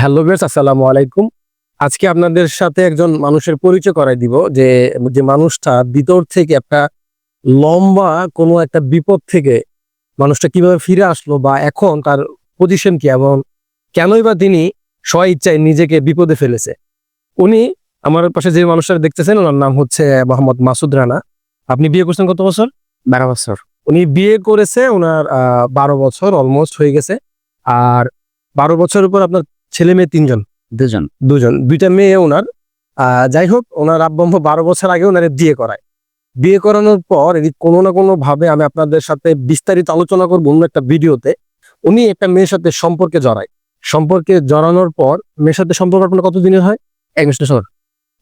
Hello base আসসালামু আলাইকুম। আজকে আপনাদের সাথে একজন মানুষের পরিচয় করাই দিব যে যে মানুষটা ভিতর থেকে একটা লম্বা কোনো একটা বিপদ থেকে মানুষটা কীভাবে ফিরে আসলো বা এখন তার পজিশন কি এবং কেনই বা তিনি স্ব ইচ্ছায় নিজেকে বিপদে ফেলেছে। উনি আমার পাশে যে মানুষটা দেখতেছেন ওনার নাম হচ্ছে মোহাম্মদ মাসুদ রানা। আপনি বিয়ে করছেন কত বছর? বারো বছর। উনি বিয়ে করেছে ওনার আহ, বারো বছর অলমোস্ট হয়ে গেছে। আর বারো বছর উপর আপনার ছেলে মেয়ে তিনজন। দুজন। দুজন। দুইটা মেয়ে ওনার। আহ, যাই হোক ওনার আব্বাম্ভ বারো বছর আগে ওনার বিয়ে করায়। বিয়ে করানোর পর এটি কোনো না কোনো ভাবে আমি আপনাদের সাথে বিস্তারিত আলোচনা করব অন্য একটা ভিডিওতে। উনি একটা মেয়ের সাথে সম্পর্কে জড়ায়। সম্পর্কে জড়ানোর পর মেয়ের সাথে সম্পর্ক আপনার কত দিনের হয়? এক বছর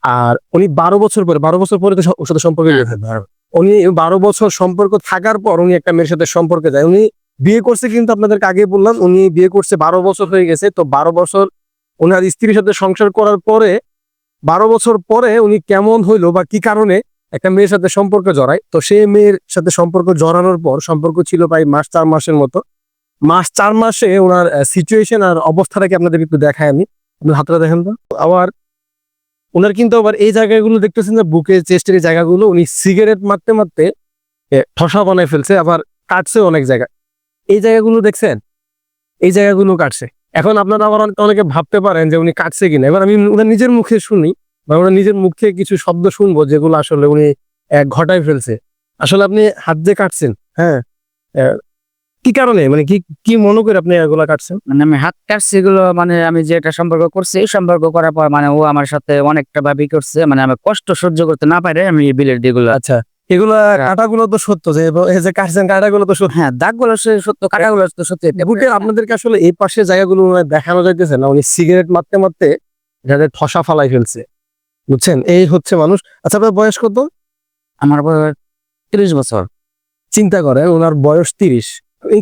আর উনি বারো বছর পরে বারো বছর পরে তো স- ওর সাথে সম্পর্কে হ্যাঁ, গেছে। উনি বারো বছর সম্পর্ক থাকার পর উনি একটা মেয়ের সাথে সম্পর্কে যায়। উনি বিয়ে করছে কিন্তু আপনাদেরকে আগে বললাম, উনি বিয়ে করছে বারো বছর হয়ে গেছে। তো বারো বছর ওনার স্ত্রীর সাথে সংসার করার পরে, বারো বছর পরে উনি কেমন হইল বা কি কারণে একটা মেয়ের সাথে সম্পর্ক জড়ায়? তো সেই মেয়ের সাথে সম্পর্ক জড়ানোর পর, সম্পর্ক ছিল প্রায় মাস চার মাসের মতো। মাস চার মাসে ওনার সিচুয়েশন আর অবস্থাটাকে আপনাদের একটু দেখায় আমি। আপনার হাতটা দেখেন তো। আবার ওনার কিন্তু আবার এই জায়গাগুলো দেখতেছেন যে, বুকে চেস্টের জায়গাগুলো, উনি সিগারেট মারতে মারতে ঠসা বানায় ফেলছে, আবার কাটছে অনেক জায়গা এই জায়গাগুলো দেখছেন? এই জায়গাগুলো কাটছে। এখন আপনারা আবার অনেকে- ভাবতে পারেন যে উনি কাটছে কিনা। এবার আমি ওনার নিজের মুখে শুনি বা ওনার নিজের মুখ থেকে কিছু শব্দ শুনব যেগুলো আসলে উনি ঘটায় ফেলছে। আসলে আপনি হাত দিয়ে কাটছেন হ্যাঁ? কি কারণে? মানে কি কি মনে করে আপনি এগুলা কাটছেন? মানে আমি হাত কাটছি এগুলো মানে আমি যেটা সম্পর্ক করছি এই সম্পর্ক করার পর মানে ও আমার সাথে অনেকটা ভাবি করছে। মানে আমি কষ্ট সহ্য করতে না পারে আমি বিলের দিগুলো আচ্ছা। এগুলা কাটাগুলো তো সত্য যে এই যে কাটছেন কাটাগুলো তো সত্য। হ্যাঁ দাগগুলো সত্য কাটাগুলো তো সত্যি বুকের আপনাদেরকে আসলে এই পাশে জায়গাগুলো দেখানো যাইতেছে না উনি সিগারেট মারতে মারতে যাদের ঠসা ফালাই ফেলছে। বুঝছেন? এই হচ্ছে মানুষ। আচ্ছা আপনার বয়স কত? আমার বয়স তিরিশ বছর। চিন্তা করেন ওনার বয়স তিরিশ।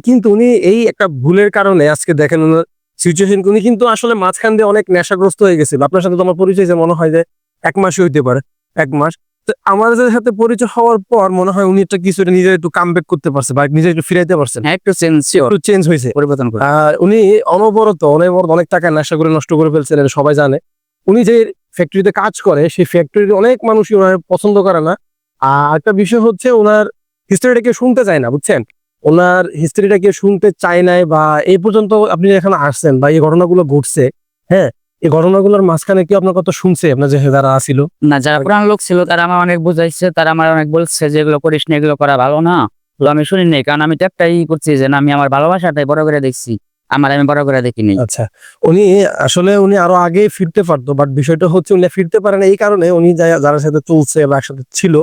কিন্তু উনি এই একটা ভুলের কারণে আজকে দেখেন ওনার সিচুয়েশন উনি কিন্তু আসলে মাঝখান দিয়ে অনেক নেশাগ্রস্ত হয়ে গেছিল। আপনার সাথে তো আমার পরিচয় যে মনে হয় যে এক মাসই হইতে পারে এক মাস। তো আমাদের সাথে পরিচয় হওয়ার পর মনে হয় উনি একটা কিছু একটা নিজে একটু কাম ব্যাক করতে পারছে বা নিজে একটু ফিরাইতে পারছেন। হ্যাঁ একটু চেঞ্জ একটু চেঞ্জ হয়েছে। পরিবর্তন আর উনি অনবরত অনবরত অনেক টাকা নেশা করে নষ্ট করে ফেলছেন এটা সবাই জানে। উনি যে ফ্যাক্টরিতে কাজ করে সেই ফ্যাক্টরির অনেক মানুষই ওনার পছন্দ করে না। আর একটা বিষয় হচ্ছে ওনার হিস্ট্রিটা কেউ শুনতে চায় না বুঝছেন? ওনার হিস্ট্রিটা কেউ শুনতে চায় নাই বা এই পর্যন্ত আপনি এখানে আসছেন বা এই ঘটনাগুলো ঘটছে হ্যাঁ এই ঘটনাগুলোর মাঝখানে কি আপনার কথা শুনছে আপনার যে যারা আসিল না যারা পুরান লোক ছিল তারা আমার অনেক বুঝাইছে তারা আমার অনেক বলছে যে এগুলো করিস না এগুলো করা ভালো না। তো আমি শুনি নাই কারণ আমি তো একটাই করছি যে না আমি আমার ভালোবাসাটাই বড় করে দেখছি। আমার আমি বড় করে দেখিনি। আচ্ছা উনি আসলে উনি আরও আগে ফিরতে পারতো বাট বিষয়টা হচ্ছে উনি ফিরতে পারেন এই কারণে উনি যারা সাথে চলছে বা একসাথে ছিল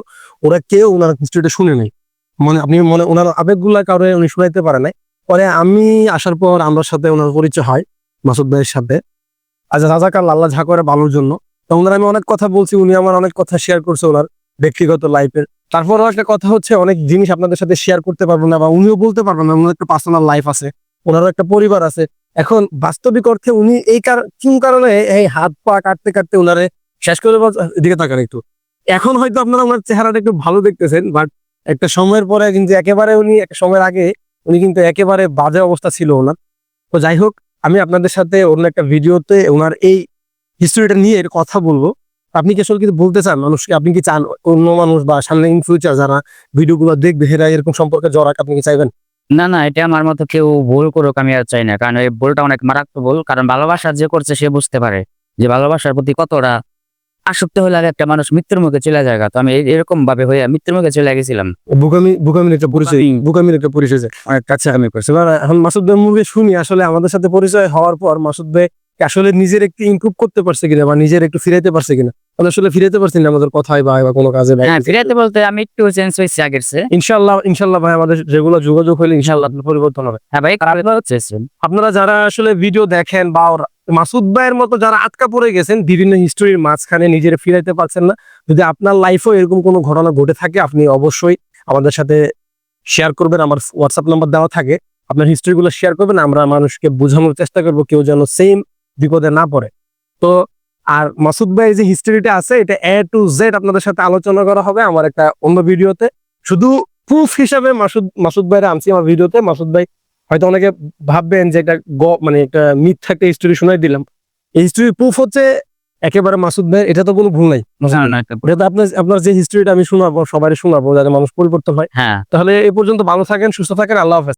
ওরা কেউ ওনার হিস্ট্রিটা শুনে নাই। মানে আপনি মনে ওনার আবেগগুলা কারণে উনি শুনাইতে পারে নাই। পরে আমি আসার পর আমার সাথে ওনার পরিচয় হয় মাসুদ ভাইয়ের সাথে। আচ্ছা রাজাকার আল্লাহ ঝা করে ভালোর জন্য। তো ওনার আমি অনেক কথা বলছি, উনি আমার অনেক কথা শেয়ার করছে ওনার ব্যক্তিগত লাইফের তারপরও একটা কথা হচ্ছে, অনেক জিনিস আপনাদের সাথে শেয়ার করতে পারব না বা উনিও বলতে পারবেন না, ওনার একটা পার্সোনাল লাইফ আছে, ওনারও একটা পরিবার আছে। এখন বাস্তবিক অর্থে উনি এই কার- কোন কারণে এই হাত পা কাটতে কাটতে ওনারে শেষ করে দিকে তাকান একটু। এখন হয়তো আপনারা ওনার চেহারাটা একটু ভালো দেখতেছেন বাট একটা সময়ের পরে কিন্তু একেবারে উনি, একটা সময়ের আগে উনি কিন্তু একেবারে বাজে অবস্থা ছিল ওনার। তো যাই হোক আমি আপনাদের সাথে অন্য একটা ভিডিওতে ওনার এই হিস্টোরিটা নিয়ে কথা বলব। আপনি কি আসলে কিন্তু বলতে চান? মানুষকে আপনি কি চান? অন্য মানুষ বা সামনে ইন ফিউচার যারা ভিডিওগুলো দেখবে হেরা এরকম সম্পর্কে জড়াক আপনি কি চাইবেন? না না, এটা আমার মতো কেউ ভুল করুক, আমি আর চাই না। কারণ এই ভুলটা অনেক মারাত্মক ভুল। কারণ ভালোবাসা যে করছে সে বুঝতে পারে যে ভালোবাসার প্রতি কতটা আসক্ত হলে আর একটা মানুষ মৃত্যুর মুখে চলে যায় তো আমি এরকম ভাবে হয়ে মৃত্যুর মুখে চলে গেছিলাম। বুকামি বুকামির একটা পরিচয় বুকামির একটা পরিচয় কাছে আমি করছি। এখন মাসুদ ভাই মুখে শুনি আসলে আমাদের সাথে পরিচয় হওয়ার পর মাসুদ ভাই আসলে নিজের একটু ইমপ্রুভ করতে পারছে কিনা বা নিজের একটু ফিরাইতে পারছে কিনা? আসলে ফিরাইতে পারছি না আমাদের কথায় বা কোনো কাজে হ্যাঁ বলতে আমি একটু চেঞ্জ হয়েছি আগের চেয়ে। ইনশাল্লাহ ইনশাল্লাহ ভাই আমাদের যেগুলো যোগাযোগ হলে আপনার পরিবর্তন হবে। হ্যাঁ ভাই আপনারা যারা আসলে ভিডিও দেখেন বা ওরা- মাসুদ ভাইয়ের মতো যারা আটকা পড়ে গেছেন, বিভিন্ন হিস্টোরির মাঝখানে নিজের ফিরাইতে পারছেন না। যদি আপনার লাইফেও এরকম কোনো ঘটনা ঘটে থাকে, আপনি অবশ্যই আমাদের সাথে শেয়ার করবেন। আমার হোয়াটসঅ্যাপ নাম্বার দেওয়া থাকে। আপনার হিস্ট্রিগুলো শেয়ার করবেন। আমরা মানুষকে বোঝানোর চেষ্টা করব কেউ যেন সেম বিপদে না পড়ে। তো আর মাসুদ ভাইয়ের যে হিস্ট্রিটা আছে, এটা এ টু জেড আপনাদের সাথে আলোচনা করা হবে আমার একটা অন্য ভিডিওতে শুধু প্রুফ হিসাবে মাসুদ মাসুদ ভাইরা আনছি আমার ভিডিওতে মাসুদ ভাই হয়তো অনেকে ভাববেন যে একটা গ মানে একটা মিথ্যা একটা স্টোরি শোনাই দিলাম। এই হিস্টোরি প্রুফ হচ্ছে একেবারে মাসুদ ভাই এটা তো কোনো ভুল নাই। ওটা তো আপনার আপনার যে হিস্ট্রিটা আমি শোনাবো সবাই শোনাবো যাতে মানুষ পরিবর্তন হয়। হ্যাঁ। তাহলে এই পর্যন্ত ভালো থাকেন সুস্থ থাকেন আল্লাহ হাফেজ।